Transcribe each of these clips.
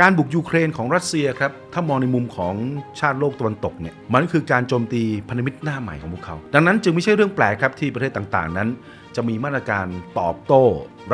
การบุกยูเครนของรัสเซียครับ ถ้ามองในมุมของชาติโลกตะวันตกเนี่ย มันก็คือการโจมตีพันธมิตรหน้าใหม่ของพวกเขา ดังนั้นจึงไม่ใช่เรื่องแปลกครับที่ประเทศต่างๆ นั้น จะมีมาตรการตอบโต้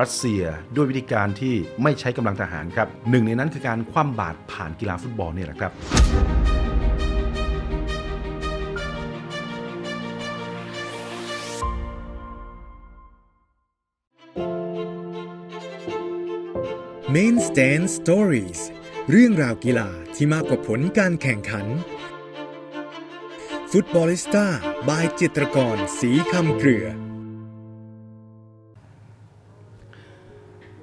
รัสเซีย ด้วยวิธีการที่ไม่ใช้กำลังทหารครับ หนึ่งในนั้นคือการคว่ำบาตรผ่านกีฬาฟุตบอลเนี่ยแหละครับ Main Stand Stories เรื่องราวกีฬาที่มากกว่าผลการแข่งขัน ฟุตบอลิสต้าบายจิตรกรสีคำเกลือ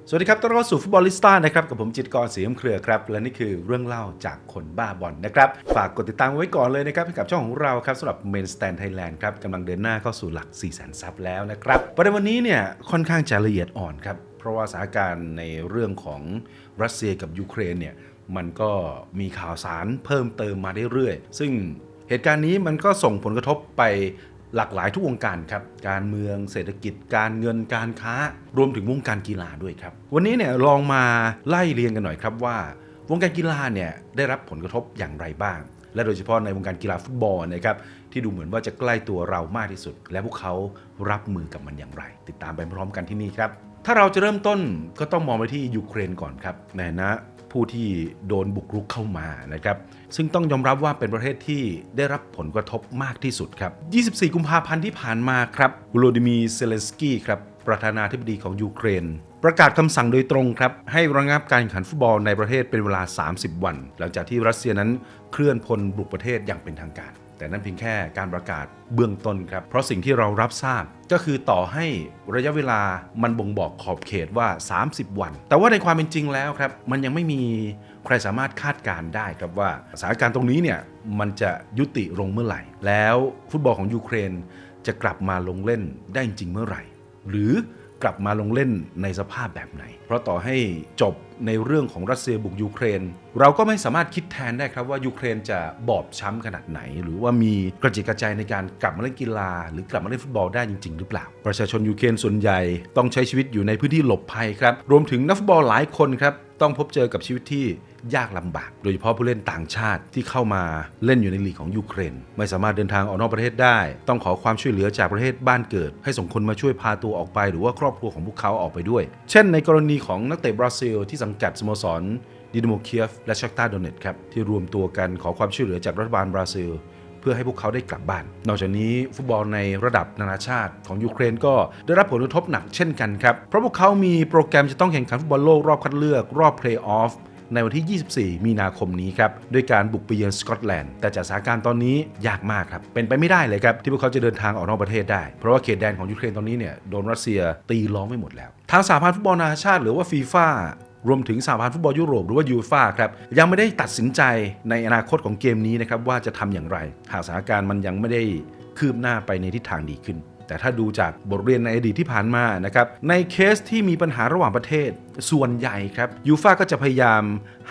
สวัสดีครับ ต้อนรับสู่ฟุตบอลิสต้านะครับ กับผมจิตรกรศรีอำเครือครับ และนี่คือเรื่องเล่าจากคนบ้าบอลนะครับ ฝากกดติดตามไว้ก่อนเลยนะครับให้กับช่องของเราครับสำหรับ Main Stand Thailand ครับกำลังเดินหน้าเข้าสู่หลัก4 0 0 0 0ซับแล้วนะครับประเด็นวันนี้เนี่ยค่อนข้างจะละเอียดอ่อนครับ เพราะว่าสถานการณ์ในเรื่องของรัสเซียกับยูเครนเนี่ยมันก็มีข่าวสารเพิ่มเติมมาเรื่อยๆซึ่งเหตุการณ์นี้มันก็ส่งผลกระทบไปหลากหลายทุกวงการครับ การเมืองเศรษฐกิจ การเงินการค้ารวมถึงวงการกีฬาด้วยครับ วันนี้เนี่ยลองมาไล่เรียงกันหน่อยครับว่าวงการกีฬาเนี่ยได้รับผลกระทบอย่างไรบ้าง และโดยเฉพาะในวงการกีฬาฟุตบอลนะครับที่ดูเหมือนว่าจะใกล้ตัวเรามากที่สุด และพวกเขารับมือกับมันอย่างไร ติดตามไปพร้อมกันที่นี่ครับ ถ้าเราจะเริ่มต้นก็ต้องมองไปที่ยูเครนก่อนครับในฐานะผู้ที่โดนบุกรุกเข้ามานะครับ ซึ่งต้องยอมรับว่าเป็นประเทศที่ได้รับผลกระทบมากที่สุดครับ 24 กุมภาพันธ์ที่ผ่านมาครับวโลดิมีเซเลนสกี้ครับประธานาธิบดีของยูเครน ประกาศคำสั่งโดยตรงครับ ให้ระงับการแข่งขันฟุตบอลในประเทศเป็นเวลา 30 วัน หลังจากที่รัสเซียนั้นเคลื่อนพลบุกประเทศอย่างเป็นทางการ แต่นั่นเพียงแค่การประกาศเบื้องต้นครับ เพราะสิ่งที่เรารับทราบก็คือต่อให้ระยะเวลามันบ่งบอกขอบเขตว่า 30 วัน แต่ว่าในความเป็นจริงแล้วครับ มันยังไม่มีใครสามารถคาดการได้ครับว่าสถานการณ์ตรงนี้เนี่ยมันจะยุติลงเมื่อไหร่ แล้วฟุตบอลของยูเครนจะกลับมาลงเล่นได้จริงเมื่อไหร่ หรือกลับมาลงเล่นในสภาพแบบไหน เพราะต่อให้จบ ในเรื่องของรัสเซียบุกยูเครน เราก็ไม่สามารถคิดแทนได้ครับว่ายูเครนจะบอบช้ำขนาดไหน หรือว่ามีกระจิตกระใจในการกลับมาเล่นกีฬา หรือกลับมาเล่นฟุตบอลได้จริง ๆ หรือเปล่า ประชาชนยูเครนส่วนใหญ่ต้องใช้ชีวิตอยู่ในพื้นที่หลบภัยครับรวมถึงนักฟุตบอลหลายคนครับต้องพบเจอกับชีวิตที่ยากลำบาก โดยเฉพาะผู้เล่นต่างชาติที่เข้ามาเล่นอยู่ในลีกของยูเครน ไม่สามารถเดินทางออกนอกประเทศได้ ต้องขอความช่วยเหลือจากประเทศบ้านเกิด ให้ส่งคนมาช่วยพาตัวออกไป หรือว่าครอบครัวของพวกเขาออกไปด้วย เช่น ในกรณีของนักเตะบราซิลที่สังกัดสโมสรดินโมเคียฟและชักตาโดเนตครับที่รวมตัวกันขอความช่วยเหลือจากรัฐบาลบราซิล เพื่อให้พวกเขาได้กลับบ้าน นอกจากนี้ฟุตบอลในระดับนานาชาติของยูเครนก็ได้รับผลกระทบหนักเช่นกันครับ เพราะพวกเขามีโปรแกรมจะต้องแข่งขันฟุตบอลโลกรอบคัดเลือกรอบเพลย์ออฟในวันที่ 24 มีนาคมนี้ครับ ด้วยการบุกไปเยือนสกอตแลนด์ แต่จากสถานการณ์ตอนนี้ยากมากครับ เป็นไปไม่ได้เลยครับ ที่พวกเขาจะเดินทางออกนอกประเทศได้ เพราะว่าเขตแดนของยูเครนตอนนี้เนี่ยโดนรัสเซียตีล้อมไม่หมดแล้ว ทางสหพันธ์ฟุตบอลนานาชาติหรือว่าฟีฟ่า รวมถึงสหพันธ์ฟุตบอลยุโรปหรือว่ายูฟ่าครับยังไม่ได้ตัดสินใจในอนาคตของเกมนี้นะครับว่าจะทำอย่างไร หากสถานการณ์มันยังไม่ได้คืบหน้าไปในทิศทางดีขึ้น แต่ถ้าดูจากบทเรียนในอดีตที่ผ่านมานะครับในเคสที่มีปัญหาระหว่างประเทศส่วนใหญ่ครับยูฟ่าก็จะพยายาม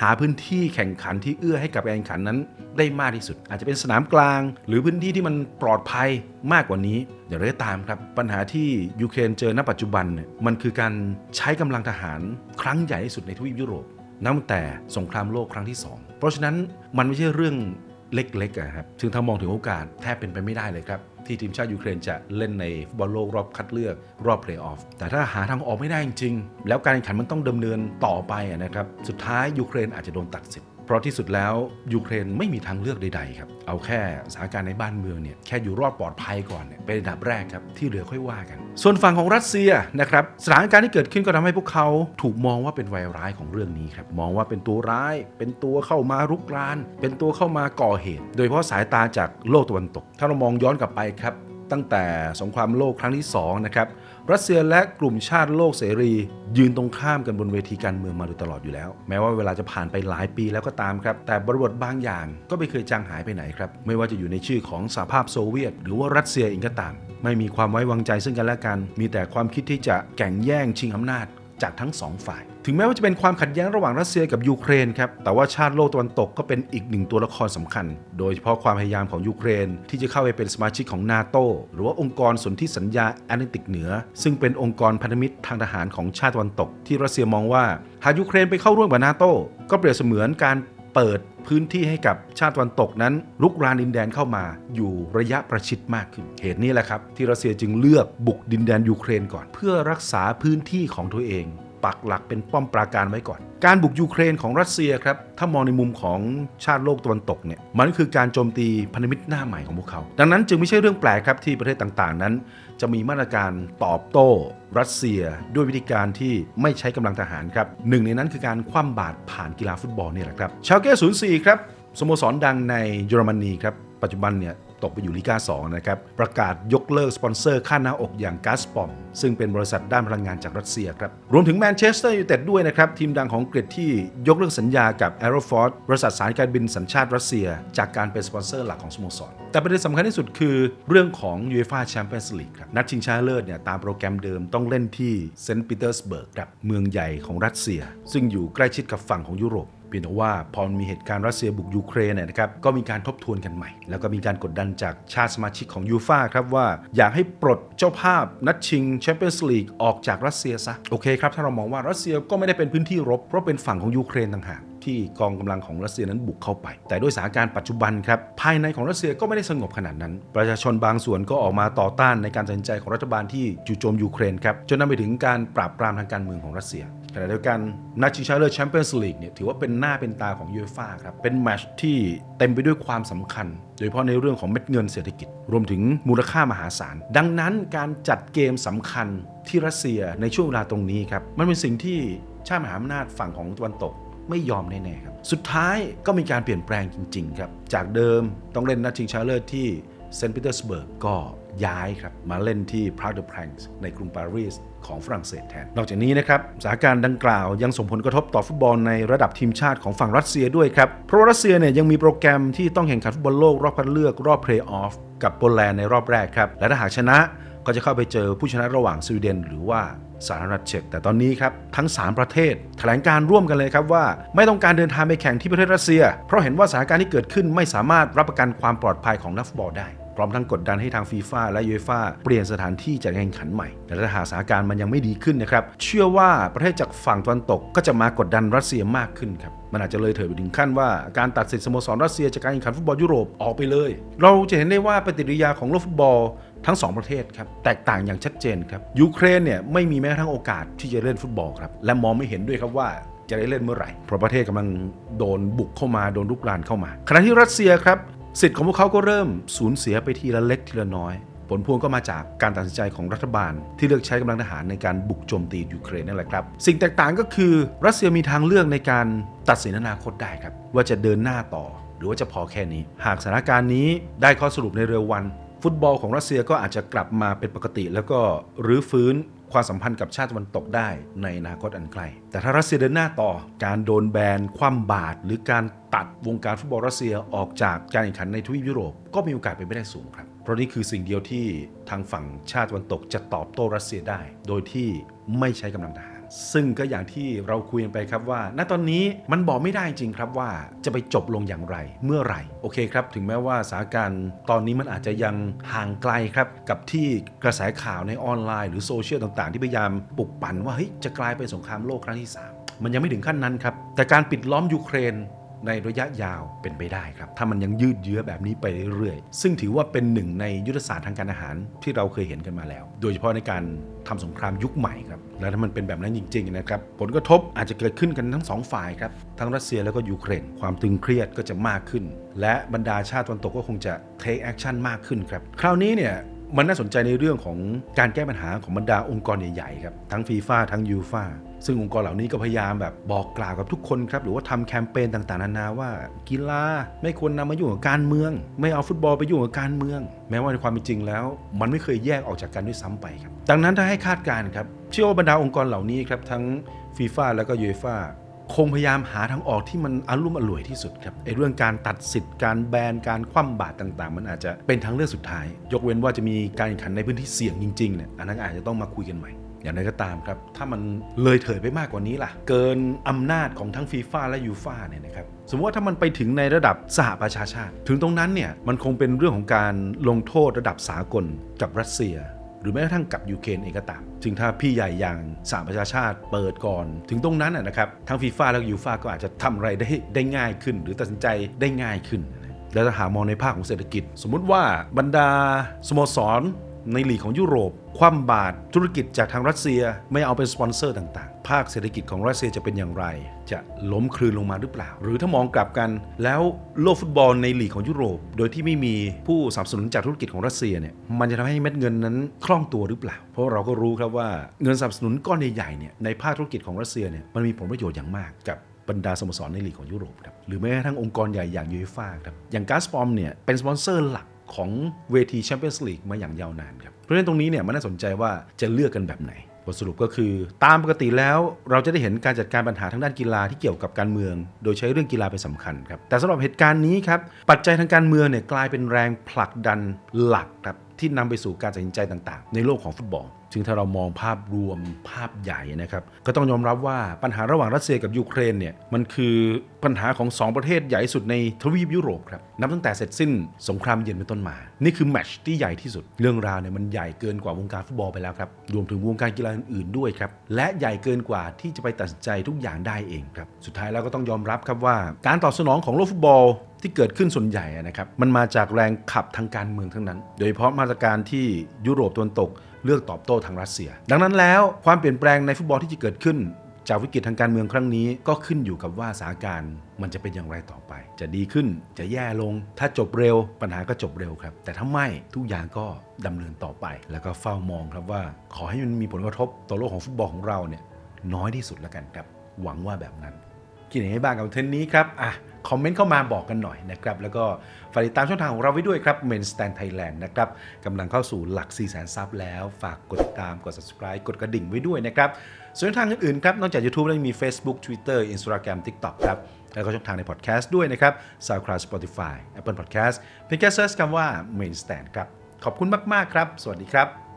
หาพื้นที่แข่งขันที่เอื้อให้กับการแข่งขันนั้น ได้มากที่สุด อาจจะเป็นสนามกลาง หรือพื้นที่ที่มันปลอดภัยมากกว่านี้อย่างไรก็ตามครับ ปัญหาที่ยูเครนเจอณปัจจุบันเนี่ยมันคือการใช้กำลังทหารครั้งใหญ่ที่สุดในทวีปยุโรปนับตั้งแต่สงครามโลกครั้งที่ 2 เพราะฉะนั้นมันไม่ใช่เรื่องเล็กๆครับซึ่งถ้ามองถึงโอกาสแทบเป็นไปไม่ได้เลยครับ ที่ทีมชาติยูเครนจะเล่นในฟุตบอลโลกรอบคัดเลือกรอบเพลย์ออฟแต่ถ้าหาทางออกไม่ได้จริงๆ แล้วการแข่งขันมันต้องดำเนินต่อไปนะครับ สุดท้ายยูเครนอาจจะโดนตัดสิทธิ์ เพราะที่สุดแล้วยูเครนไม่มีทางเลือกใดๆครับเอาแค่สถานการณ์ในบ้านเมืองเนี่ยแค่อยู่รอดปลอดภัยก่อนเนี่ยเป็นอันดับแรกครับที่เหลือค่อยว่ากัน ส่วนฝั่งของรัสเซียนะครับสถานการณ์ที่เกิดขึ้นก็ทำให้พวกเขาถูกมองว่าเป็นวัยร้ายของเรื่องนี้ครับมองว่าเป็นตัวร้าย เป็นตัวเข้ามารุกราน เป็นตัวเข้ามาก่อเหตุ โดยเฉพาะสายตาจากโลกตะวันตก ถ้าเรามองย้อนกลับไปครับ ตั้งแต่สงครามโลกครั้งที่2นะครับรัสเซียและกลุ่มชาติโลกเสรี ยืนตรงข้ามกันบนเวทีการเมืองมาโดยตลอดอยู่แล้ว แม้ว่าเวลาจะผ่านไปหลายปีแล้วก็ตามครับ แต่บริบทบางอย่างก็ไม่เคยจางหายไปไหนครับ ไม่ว่าจะอยู่ในชื่อของสหภาพโซเวียต หรือว่ารัสเซียเองก็ตาม ไม่มีความไว้วางใจซึ่งกันและกัน มีแต่ความคิดที่จะแข่งแย่งชิงอำนาจ จากทั้งสองฝ่าย ถึงแม้ว่าจะเป็นความขัดแย้งระหว่างรัสเซียกับยูเครนครับ แต่ว่าชาติโลกตะวันตกก็เป็นอีกหนึ่งตัวละครสำคัญ โดยเฉพาะความพยายามของยูเครน ที่จะเข้าไปเป็นสมาชิกของนาโตหรือว่าองค์กรสนธิสัญญาแอตแลนติกเหนือ ซึ่งเป็นองค์กรพันธมิตรทางทหารของชาติตะวันตก ที่รัสเซียมองว่า หากยูเครนไปเข้าร่วมกับนาโตก็เปรียบเสมือนการ เปิดพื้นที่ให้กับชาติตะวันตกนั้น ลุกรานดินแดนเข้ามาอยู่ระยะประชิดมากขึ้น เหตุนี้แหละครับ ที่รัสเซียจึงเลือกบุกดินแดนยูเครนก่อน เพื่อรักษาพื้นที่ของตัวเอง ปักหลักเป็นป้อมปราการไว้ก่อน การบุกยูเครนของรัสเซียครับ ถ้ามองในมุมของชาติโลกตะวันตกเนี่ย มันก็คือการโจมตีพันธมิตรหน้าใหม่ของพวกเขา ดังนั้นจึงไม่ใช่เรื่องแปลกครับที่ประเทศต่างๆ นั้น จะมีมาตรการตอบโต้รัสเซีย ด้วยวิธีการที่ไม่ใช้กำลังทหารครับหนึ่งในนั้นคือการคว่ำบาตรผ่านกีฬาฟุตบอลเนี่ยแหละครับ ชาวเก้04ครับสโมสรดังในเยอรมนีครับปัจจุบันเนี่ย ตกไปอยู่ลีกา2นะครับประกาศยกเลิกสปอนเซอร์ค่าหน้าอกอย่างกาซปอม ซึ่งเป็นบริษัทด้านพลังงานจากรัสเซียครับรวมถึงแมนเชสเตอร์ยูไนเต็ดด้วยนะครับทีมดังของอังกฤษที่ยกเลิกสัญญากับ a e r o f o r t บริษัทสายการบินสัญชาติรัสเซีย จากการเป็นสปอนเซอร์หลักของสโมสรแต่ประเด็นสำคัญที่สุดคือเรื่องของ UEFA Champions League ครับนัดชิงชนะเลิศเนี่ยตามโปรแกรมเดิมต้องเล่นที่เซนต์ปีเตอร์สเบิร์กครับเมืองใหญ่ของรัสเซีย ซึ่งอยู่ใกล้ชิดกับฝั่งของยุโรป เพียงแต่ว่าพอมีเหตุการณ์รัสเซียบุกยูเครนเนี่ยนะครับก็มีการทบทวนกันใหม่ แล้วก็มีการกดดันจากชาติสมาชิกของยูฟาครับว่าอยากให้ปลดเจ้าภาพนัดชิงแชมเปี้ยนส์ลีกออกจากรัสเซียซะโอเคครับถ้าเรามองว่ารัสเซียก็ไม่ได้เป็นพื้นที่รบ เพราะเป็นฝั่งของยูเครนต่างหากที่กองกำลังของรัสเซียนั้นบุกเข้าไป แต่ด้วยสถานการณ์ปัจจุบันครับภายในของรัสเซียก็ไม่ได้สงบขนาดนั้น ประชาชนบางส่วนก็ออกมาต่อต้านในการตัดสินใจของรัฐบาลที่จู่โจมยูเครนครับจนนำไปถึงการปราบปรามทางการเมืองของรัสเซีย ขณะเดียวกันนัดชิงชนะเลิศแชมเปี้ยนส์ลีกเนี่ยถือว่าเป็นหน้าเป็นตาของยูฟ่าครับ เป็นแมชที่เต็มไปด้วยความสำคัญ โดยเฉพาะในเรื่องของเม็ดเงินเศรษฐกิจ รวมถึงมูลค่ามหาศาล ดังนั้นการจัดเกมสำคัญที่รัสเซียในช่วงเวลาตรงนี้ครับ มันเป็นสิ่งที่ชาติมหาอำนาจฝั่งของตะวันตกไม่ยอมแน่ๆครับ สุดท้ายก็มีการเปลี่ยนแปลงจริง ๆ ครับ จากเดิมต้องเล่นนัดชิงชนะเลิศที่ เซนต์ปีเตอร์สเบิร์กก็ย้ายครับ มาเล่นที่พราเดอร์แพรงในกรุงปารีสของฝรั่งเศสแทน นอกจากนี้นะครับสถานการณ์ดังกล่าวยังส่งผลกระทบต่อฟุตบอลในระดับทีมชาติของฝั่งรัสเซียด้วยครับ เพราะรัสเซียเนี่ยยังมีโปรแกรมที่ต้องแข่งขันฟุตบอลโลกรอบคัดเลือกรอบเพลย์ออฟกับโปแลนด์ในรอบแรกครับ และถ้าหากชนะก็จะเข้าไปเจอผู้ชนะระหว่างสวีเดน หรือว่าสหรัฐเช็กแต่ตอนนี้ครับ ทั้ง 3 ประเทศ แถลงการร่วมกันเลยครับว่า ไม่ต้องการเดินทางไปแข่งที่ประเทศรัสเซีย เพราะเห็นว่าสถานการณ์ที่เกิดขึ้นไม่สามารถรับประกันความปลอดภัยของนักฟุตบอลได้ ร้อมทั้งกดดันให้ทางฟีฟ่าและยูเอฟ่าเปลี่ยนสถานที่จัดการแข่งขันใหม่ แต่ถ้าหากสถานการณ์มันยังไม่ดีขึ้นนะครับ เชื่อว่าประเทศจากฝั่งตะวันตกก็จะมากดดันรัสเซียมากขึ้นครับมันอาจจะเลยเถิดไปถึงขั้นว่าการตัดสิทธิ์สโมสรรัสเซียจากการแข่งขันฟุตบอลยุโรปออกไปเลย เราจะเห็นได้ว่าปฏิกิริยาของโลกฟุตบอลทั้ง 2 ประเทศครับแตกต่างอย่างชัดเจนครับยูเครนเนี่ยไม่มีแม้กระทั่งโอกาสที่จะเล่นฟุตบอลครับและมองไม่เห็นด้วยครับว่าจะได้เล่นเมื่อไหร่เพราะประเทศกำลังโดนบุกเข้ามาโดนลุกรานเข้ามาขณะที่รัสเซียครับ สิทธิ์ของพวกเขาก็เริ่มสูญเสียไปทีละเล็กทีละน้อย ผลพวงก็มาจากการตัดสินใจของรัฐบาล ที่เลือกใช้กำลังทหารในการบุกโจมตียูเครนนั่นแหละครับ สิ่งแตกต่างก็คือรัสเซียมีทางเลือกในการตัดสินอนาคตได้ครับ ว่าจะเดินหน้าต่อ หรือว่าจะพอแค่นี้ หากสถานการณ์นี้ได้ข้อสรุปในเร็ววัน ฟุตบอลของรัสเซียก็อาจจะกลับมาเป็นปกติ แล้วก็รื้อฟื้น ความสัมพันธ์กับชาติตะวันตกได้ในอนาคตอันใกล้แต่ถ้ารัสเซียเดินหน้าต่อการโดนแบนคว่ำบาตรหรือการตัดวงการฟุตบอลรัสเซียออกจากการแข่งขันในทวีปยุโรปก็มีโอกาสเป็นไปได้สูงครับ เพราะนี่คือสิ่งเดียวที่ทางฝั่งชาติตะวันตกจะตอบโต้รัสเซียได้ โดยที่ไม่ใช้กำลังทหาร ซึ่งก็อย่างที่เราคุยกันไปครับว่า ณตอนนี้มันบอกไม่ได้จริงครับว่าจะไปจบลงอย่างไรเมื่อไหร่โอเคครับ ถึงแม้ว่าสถานการณ์ตอนนี้มันอาจจะยังห่างไกลครับ กับที่กระแสข่าวในออนไลน์หรือโซเชียลต่างๆ ที่พยายามปลุกปั่นว่าเฮ้ยจะกลายเป็นสงครามโลกครั้งที่ 3 มันยังไม่ถึงขั้นนั้นครับแต่การปิดล้อมยูเครน ในระยะยาวเป็นไปได้ครับ ถ้ามันยังยืดเยื้อแบบนี้ไปเรื่อยๆ ซึ่งถือว่าเป็นหนึ่งในยุทธศาสตร์ทางการอาหารที่เราเคยเห็นกันมาแล้ว โดยเฉพาะในการทำสงครามยุคใหม่ครับ และถ้ามันเป็นแบบนั้นจริงๆนะครับผลกระทบอาจจะเกิดขึ้นกันทั้งสองฝ่ายครับ ทั้งรัสเซียแล้วก็ยูเครน ความตึงเครียดก็จะมากขึ้น และบรรดาชาติตะวันตกก็คงจะ take action มากขึ้นครับ คราวนี้เนี่ย มันน่าสนใจในเรื่องของการแก้ปัญหาของบรรดาองค์กรใหญ่ๆครับทั้งฟีฟ่าทั้งยูฟ่าซึ่งองค์กรเหล่านี้ก็พยายามแบบบอกกล่าวกับทุกคนครับหรือว่าทำแคมเปญต่างๆนานาว่า กีฬาไม่ควรนำมายุ่งกับการเมือง ไม่เอาฟุตบอลไปยุ่งกับการเมือง แม้ว่าในความเป็นจริงแล้ว มันไม่เคยแยกออกจากกันด้วยซ้ำไปครับดังนั้นถ้าให้คาดการณ์ครับเชื่อว่าบรรดาองค์กรเหล่านี้ครับทั้งฟีฟ่าแล้วก็ยูฟ่า คงพยายามหาทางออกที่มันอารุ่มอร่วยที่สุดครับไอ้เรื่องการตัดสิทธิ์การแบนการคว่ำบาตรต่างๆ มันอาจจะเป็นทางเลือกสุดท้าย ยกเว้นว่าจะมีการแข่งขันในพื้นที่เสี่ยงจริงๆเนี่ยอันนั้นอาจจะต้องมาคุยกันใหม่อย่างไรก็ตามครับ ถ้ามันเลยเถิดไปมากกว่านี้ล่ะ เกินอำนาจของทั้งฟีฟ่าและยูฟ่าเนี่ยนะครับ สมมติว่าถ้ามันไปถึงในระดับสหประชาชาติ ถึงตรงนั้นเนี่ย มันคงเป็นเรื่องของการลงโทษระดับสากลกับรัสเซีย หรือแม้กระทั่งกับยูเครนเองก็ตามถึงถ้าพี่ใหญ่อย่างสหประชาชาติเปิดก่อน ถึงตรงนั้นนะครับทั้งฟีฟ่าและยูฟ่าก็อาจจะทำอะไรได้ได้ง่ายขึ้น หรือตัดสินใจได้ง่ายขึ้น แล้วถ้าหามองในภาคของเศรษฐกิจ สมมุติว่าบรรดาสโมสรในลีกของยุโรป คว่ำบาตรธุรกิจจากทางรัสเซียไม่เอาเป็นสปอนเซอร์ต่างๆ ภาคเศรษฐกิจของรัสเซียจะเป็นอย่างไร จะล้มคลืนลงมาหรือเปล่า หรือถ้ามองกลับกันแล้วโลกฟุตบอลในลีกของยุโรป โดยที่ไม่มีผู้สนับสนุนจากธุรกิจของรัสเซียเนี่ยมันจะทำให้เม็ดเงินนั้นคล่องตัวหรือเปล่า เพราะเราก็รู้ครับว่าเงินสนับสนุนก้อนใหญ่ๆเนี่ยในภาคธุรกิจของรัสเซียเนี่ยมันมีผลประโยชน์อย่างมากกับบรรดาสโมสรในลีกของยุโรปครับหรือแม้กระทั่งองค์กรใหญ่อย่างยูฟ่าครับอย่างกาสปอมเนี่ยเป็นสปอนเซอร์หลัก ของเวทีแชมเปี้ยนส์ลีกมาอย่างยาวนานครับ เพราะฉะนั้นตรงนี้เนี่ยมันน่าสนใจว่าจะเลือกกันแบบไหน บทสรุปก็คือตามปกติแล้วเราจะได้เห็นการจัดการปัญหาทางด้านกีฬาที่เกี่ยวกับการเมือง โดยใช้เรื่องกีฬาเป็นสำคัญครับ แต่สำหรับเหตุการณ์นี้ครับปัจจัยทางการเมืองเนี่ยกลายเป็นแรงผลักดันหลักครับที่นำไปสู่การตัดสินใจต่าง ๆ ในโลกของฟุตบอล ซึ่งถ้าเรามองภาพรวมภาพใหญ่นะครับ ก็ต้องยอมรับว่าปัญหาระหว่างรัสเซียกับยูเครนเนี่ยมันคือปัญหาของ 2 ประเทศใหญ่สุดในทวีปยุโรปครับนับตั้งแต่เสร็จสิ้นสงครามเย็นเป็นต้นมา นี่คือแมชที่ใหญ่ที่สุด เรื่องราวเนี่ยมันใหญ่เกินกว่าวงการฟุตบอลไปแล้วครับรวมถึงวงการกีฬาอื่นๆด้วยครับและใหญ่เกินกว่าที่จะไปตัดสินใจทุกอย่างได้เองครับสุดท้ายแล้วก็ต้องยอมรับครับว่า การตอบสนองของโลกฟุตบอลที่เกิดขึ้นส่วนใหญ่นะครับมันมาจากแรงขับทางการเมืองทั้งนั้น โดยเฉพาะมาตรการที่ยุโรปตะวันตก เลือกตอบโต้ทางรัสเซีย ดังนั้นแล้วความเปลี่ยนแปลงในฟุตบอลที่จะเกิดขึ้น จากวิกฤตทางการเมืองครั้งนี้ก็ขึ้นอยู่กับว่าสถานการณ์มันจะเป็นอย่างไรต่อไป จะดีขึ้นจะแย่ลง ถ้าจบเร็วปัญหาก็จบเร็วครับ แต่ถ้าไม่ทุกอย่างก็ดำเนินต่อไป แล้วก็เฝ้ามองครับว่า ขอให้มันมีผลกระทบต่อโลกของฟุตบอลของเราเนี่ยน้อยที่สุดแล้วกันครับ หวังว่าแบบนั้นคิดเห็นให้บ้างกับเทนนี้ครับอะ คอมเมนต์เข้ามาบอกกันหน่อยนะครับ แล้วก็ฝากติดตามช่องทางของเราไว้ด้วยครับ Main Stand Thailand นะครับกำลังเข้าสู่หลัก 4 0 0 0 0ซับแล้ว ฝากกดติดตาม กด subscribe กดกระดิ่งไว้ด้วยนะครับ ส่วนทางอื่นๆครับ นอกจาก YouTube แล้วยังมี Facebook Twitter Instagram TikTok ครับ แล้วก็ช่องทางใน podcast ด้วยนะครับ SoundCloud Spotify Apple Podcast เพียงแค่เซิร์ชคำว่า Main Stand ครับ ขอบคุณมากๆครับ สวัสดีครับ